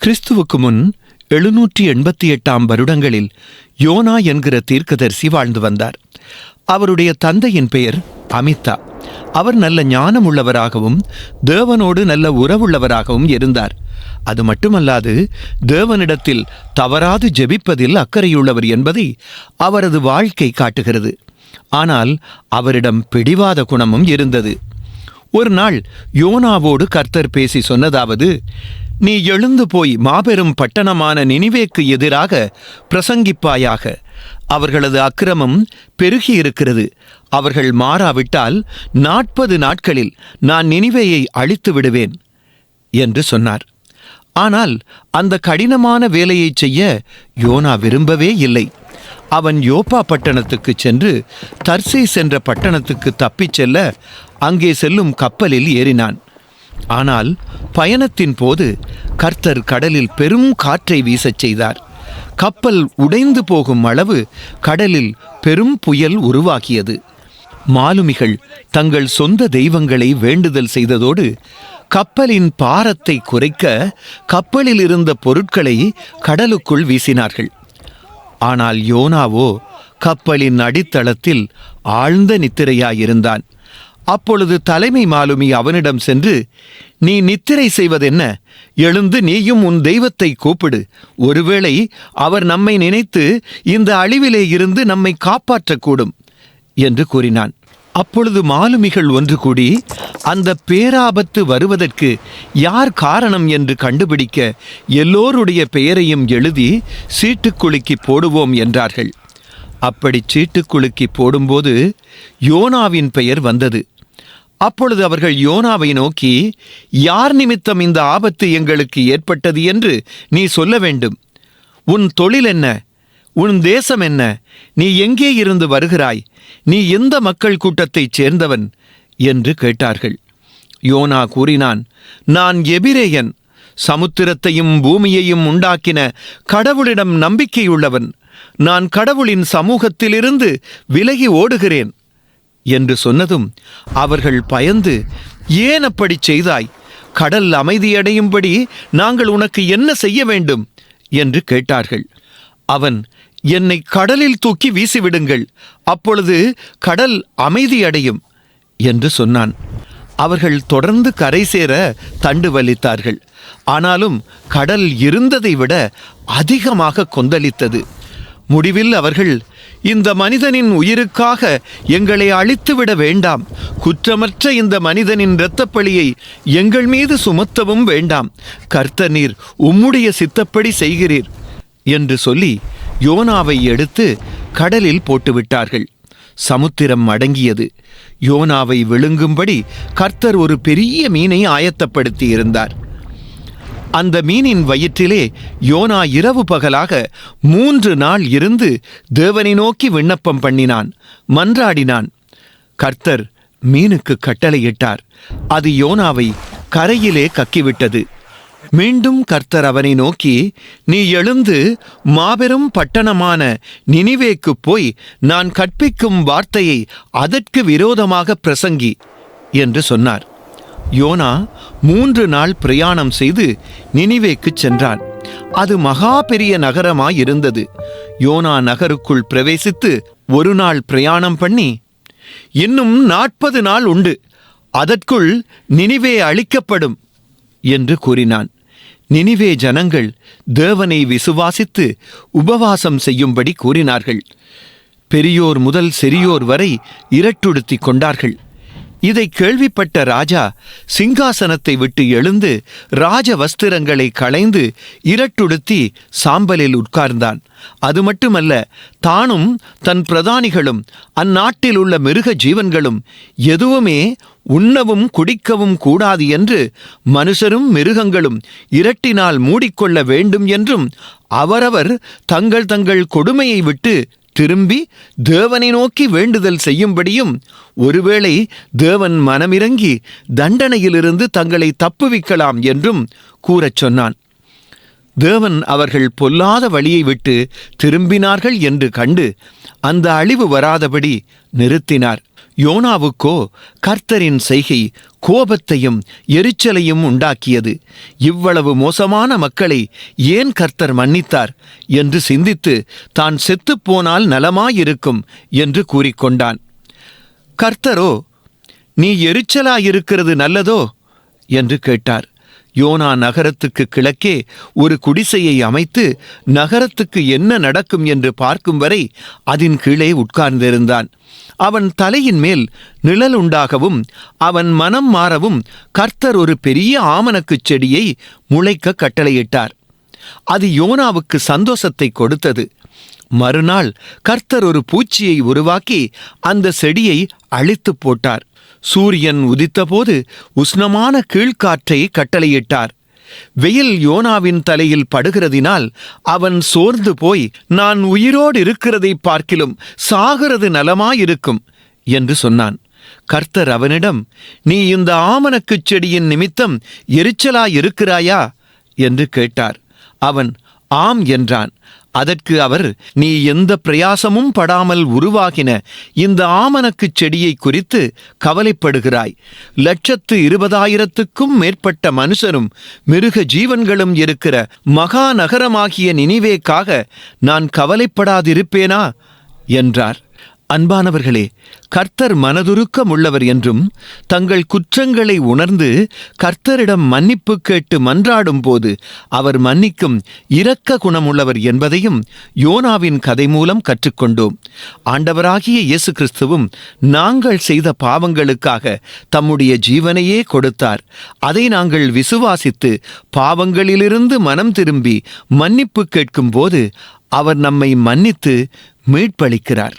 கிறிஸ்துவுக்கு முன் எழுநூற்றி எண்பத்தி எட்டாம் வருடங்களில் யோனா என்கிற தீர்க்கதரிசி வாழ்ந்து வந்தார். அவருடைய தந்தையின் பெயர் அமிதா அவர் நல்ல ஞானம் உள்ளவராகவும் தேவனோடு நல்ல உறவுள்ளவராகவும் இருந்தார். அது மட்டுமல்லாது தேவனிடத்தில் தவறாது ஜெபிப்பதில் அக்கறையுள்ளவர் என்பதை அவரது வாழ்க்கை காட்டுகிறது. ஆனால் அவரிடம் பிடிவாத குணமும் இருந்தது. ஒரு நாள் யோனாவோடு கர்த்தர் பேசி சொன்னதாவது நீ எழுந்து போய் மாபெரும் பட்டணமான நினிவேக்கு எதிராக பிரசங்கிப்பாயாக. அவர்களது அக்கிரமம் பெருகி இருக்கிறது. அவர்கள் மாறாவிட்டால் நாற்பது நாட்களில் நான் நினிவேயை அழித்து விடுவேன் என்று சொன்னார். ஆனால் அந்த கடினமான வேலையைச் செய்ய யோனா விரும்பவே இல்லை. அவன் யோப்பா பட்டணத்துக்கு சென்று தர்சை சென்ற பட்டணத்துக்கு தப்பிச் செல்ல அங்கே செல்லும் கப்பலில் ஏறினான். ஆனால் பயணத்தின் போது கர்த்தர் கடலில் பெரும் காற்றை வீசச் செய்தார். கப்பல் உடைந்து போகும் அளவு கடலில் பெரும் புயல் உருவாகியது மாலுமிகள் தங்கள் சொந்த தெய்வங்களை வேண்டுதல் செய்ததோடு கப்பலின் பாரத்தை குறைக்க கப்பலில் இருந்த பொருட்களை கடலுக்குள் வீசினார்கள். ஆனால் யோனாவோ கப்பலின் அடித்தளத்தில் ஆழ்ந்த நித்திரையாயிருந்தான். அப்பொழுது தலைமை மாலுமி அவனிடம் சென்று நீ நித்திரை செய்வதென்ன? எழுந்து நீயும் உன் தெய்வத்தை கூப்பிடு. ஒருவேளை அவர் நம்மை நினைத்து இந்த அழிவிலே இருந்து நம்மை காப்பாற்றக்கூடும் என்று கூறினான். அப்பொழுது மாலுமிகள் ஒன்று கூடி அந்த பேராபத்து வருவதற்கு யார் காரணம் என்று கண்டுபிடிக்க எல்லோருடைய பெயரையும் எழுதி சீட்டுக்குலுக்கி போடுவோம் என்றார்கள். அப்படி சீட்டுக்குலுக்கி போடும்போது யோனாவின் பெயர் வந்தது. அப்பொழுது அவர்கள் யோனாவை நோக்கி யார் நிமித்தம் இந்த ஆபத்து எங்களுக்கு ஏற்பட்டது என்று நீ சொல்ல வேண்டும்? உன் தொழில் என்ன? உன் தேசம் என்ன? நீ எங்கே இருந்து வருகிறாய்? நீ எந்த மக்கள் கூட்டத்தைச் சேர்ந்தவன்? என்று கேட்டார்கள். யோனா கூறினான் நான் எபிரேயன். சமுத்திரத்தையும் பூமியையும் உண்டாக்கின கடவுளிடம் நம்பிக்கையுள்ளவன். நான் கடவுளின் சமூகத்திலிருந்து விலகி ஓடுகிறேன். என்று சொன்னதும் அவர்கள் பயந்து ஏன் அப்படிச் செய்தாய்? கடல் அமைதியடையும்படி நாங்கள் உனக்கு என்ன செய்ய வேண்டும்? என்று கேட்டார்கள். அவன் என்னை கடலில் தூக்கி வீசிவிடுங்கள். அப்பொழுது கடல் அமைதியடையும் என்று சொன்னான். அவர்கள் தொடர்ந்து கரை சேர தண்டு வலித்தார்கள். ஆனாலும் கடல் இருந்ததை விட அதிகமாக கொந்தளித்தது. முடிவில் அவர்கள் இந்த மனிதனின் உயிருக்காக எங்களை அழித்துவிட வேண்டாம். குற்றமற்ற இந்த மனிதனின் இரத்தப்பழியை எங்கள் மீது சுமத்தவும் வேண்டாம். கர்த்த நீர் உம்முடைய சித்தப்படி செய்கிறீர் என்று சொல்லி யோனாவை எடுத்து கடலில் போட்டுவிட்டார்கள். சமுத்திரம் அடங்கியது யோனாவை விழுங்கும்படி கர்த்தர் ஒரு பெரிய மீனை ஆயத்தப்படுத்தியிருந்தார். அந்த மீனின் வயிற்றிலே யோனா இரவு பகலாக மூன்று நாள் இருந்து தேவனை நோக்கி விண்ணப்பம் பண்ணினான் மன்றாடினான். கர்த்தர் மீனுக்கு கட்டளையிட்டார். அது யோனாவை கரையிலே கக்கிவிட்டது. மீண்டும் கர்த்தர் அவனை நோக்கி நீ எழுந்து மாபெரும் பட்டணமான நினிவேக்கு போய் நான் கற்பிக்கும் வார்த்தையை அதற்கு விரோதமாக பிரசங்கி என்று சொன்னார். யோனா மூன்று நாள் பிரயாணம் செய்து நினிவேக்குச் சென்றான். அது மகா பெரிய நகரமாயிருந்தது. யோனா நகருக்குள் பிரவேசித்து ஒரு நாள் பிரயாணம் பண்ணி இன்னும் நாற்பது நாள் உண்டு அதற்குள் நினிவே அழிக்கப்படும் என்று கூறினான். நினிவே ஜனங்கள் தேவனை விசுவாசித்து உபவாசம் செய்யும்படி கூறினார்கள். பெரியோர் முதல் சிறியோர் வரை இரட்டுடுத்திக் கொண்டார்கள். இதை கேள்விப்பட்ட ராஜா சிங்காசனத்தை விட்டு எழுந்து ராஜ வஸ்திரங்களை களைந்து இரட்டுடுத்தி சாம்பலில் உட்கார்ந்தான். அது மட்டுமல்ல தானும் தன் பிரதானிகளும் அந்நாட்டில் உள்ள மிருக ஜீவன்களும் எதுவுமே உண்ணவும் குடிக்கவும் கூடாது என்று மனுஷரும் மிருகங்களும் இரட்டினால் மூடிக்கொள்ள வேண்டும் என்றும் அவரவர் தங்கள் தங்கள் கொடுமையை விட்டு திரும்பி தேவனை நோக்கி வேண்டுதல் செய்யும்படியும் ஒருவேளை தேவன் மனமிறங்கி தண்டனையிலிருந்து தங்களை தப்புவிக்கலாம் என்றும் கூறச் சொன்னான். தேவன் அவர்கள் பொல்லாத வழியை விட்டு திரும்பினார்கள் என்று கண்டு அந்த அழிவு வராதபடி நிறுத்தினார். யோனாவுக்கோ கர்த்தரின் செய்கை கோபத்தையும் எரிச்சலையும் உண்டாக்கியது. இவ்வளவு மோசமான மக்களை ஏன் கர்த்தர் மன்னித்தார் என்று சிந்தித்து தான் செத்துப்போனால் நலமாயிருக்கும் என்று கூறிக்கொண்டான். கர்த்தரோ நீ எரிச்சலாயிருக்கிறது நல்லதோ? என்று கேட்டார். யோனா நகரத்துக்கு கிழக்கே ஒரு குடிசையை அமைத்து நகரத்துக்கு என்ன நடக்கும் என்று பார்க்கும் வரை அதன் கீழே உட்கார்ந்திருந்தான். அவன் தலையின் மேல் நிழல் உண்டாகவும் அவன் மனம் மாறவும் கர்த்தர் ஒரு பெரிய ஆமணக்குச் செடியை முளைக்க கட்டளையிட்டார். அது யோனாவுக்கு சந்தோஷத்தை கொடுத்தது. மறுநாள் கர்த்தர் ஒரு பூச்சியை உருவாக்கி அந்த செடியை அழித்து போட்டார். சூரியன் உதித்தபோது உஷ்ணமான கீழ்காற்றை கட்டளையிட்டார். வெயில் யோனாவின் தலையில் படுகிறதினால் அவன் சோர்ந்து போய் நான் உயிரோடு இருக்கிறதை பார்க்கிலும் சாகிறது நலமாயிருக்கும் என்று சொன்னான். கர்த்தர் அவனிடம் நீ இந்த ஆமணக்குச் செடியின் நிமித்தம் எரிச்சலாயிருக்கிறாயா? என்று கேட்டார். அவன் ஆம் என்றான். அதற்கு அவர் நீ எந்த பிரயாசமும் படாமல் உருவாகின இந்த ஆமணக்குச் செடியை குறித்து கவலைப்படுகிறாய். லட்சத்து இருபதாயிரத்துக்கும் மேற்பட்ட மனுஷரும் மிருக ஜீவன்களும் இருக்கிற மகாநகரமாகிய நினைவேக்காக நான் கவலைப்படாதிருப்பேனா? என்றார். அன்பானவர்களே கர்த்தர் மனதுருக்கம் உள்ளவர் என்றும் தங்கள் குற்றங்களை உணர்ந்து கர்த்தரிடம் மன்னிப்பு கேட்டு மன்றாடும் போது அவர் மன்னிக்கும் இரக்க குணமுள்ளவர் என்பதையும் யோனாவின் கதை மூலம் கற்றுக்கொண்டோம். ஆண்டவராகிய இயேசு கிறிஸ்துவும் நாங்கள் செய்த பாவங்களுக்காக தம்முடைய ஜீவனையே கொடுத்தார். அதை நாங்கள் விசுவாசித்து பாவங்களிலிருந்து மனம் திரும்பி மன்னிப்பு கேட்கும்போது அவர் நம்மை மன்னித்து மீட்பளிக்கிறார்.